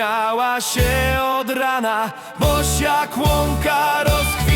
Obyś miała się od rana Boś jak łąka rozkwitana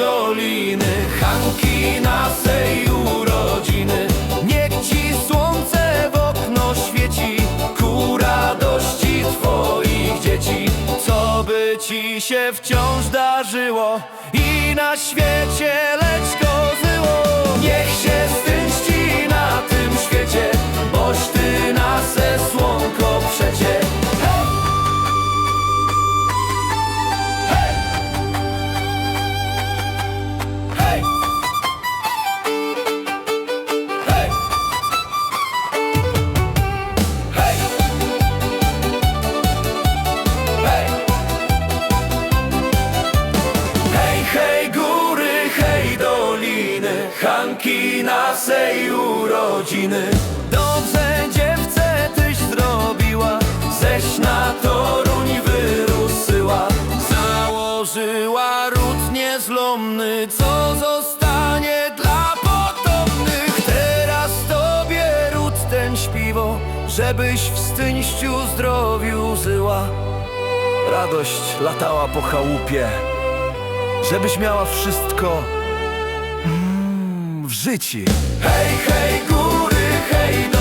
doliny Hanki nasej urodziny. Niech ci słońce w okno świeci Ku radości twoich dzieci. Co by ci się wciąż darzyło I na świecie Hanki nasej urodziny. Dobrze dziewczę tyś zrobiła. Ześ na Toruń wyruszyła. Założyła ród niezlomny Co zostanie dla potomnych. Teraz tobie ród ten śpiwo Żebyś w Styńściu zdrowiu żyła. Radość latała po chałupie Żebyś miała wszystko życi. Hej, hej, góry, hej, do...